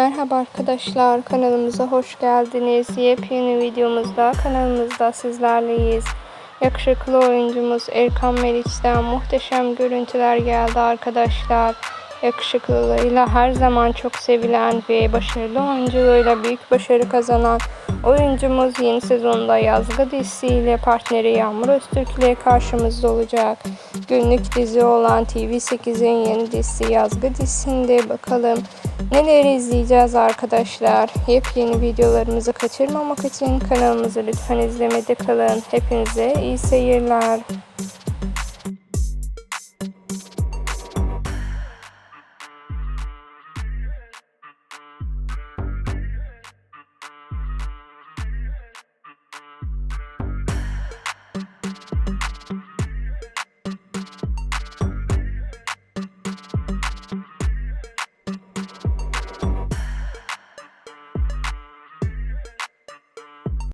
Merhaba arkadaşlar kanalımıza hoş geldiniz. Yepyeni videomuzda kanalımızda sizlerleyiz. Yakışıklı oyuncumuz Erkan Meriç'ten muhteşem görüntüler geldi arkadaşlar. Yakışıklılığıyla her zaman çok sevilen ve başarılı oyunculuğuyla büyük başarı kazanan oyuncumuz yeni sezonda Yazgı dizisiyle partneri Yağmur Öztürk ile karşımızda olacak. Günlük dizi olan TV8'in yeni dizisi Yazgı dizisinde bakalım neler izleyeceğiz arkadaşlar. Yepyeni videolarımızı kaçırmamak için kanalımızı lütfen izlemede kalın. Hepinize iyi seyirler.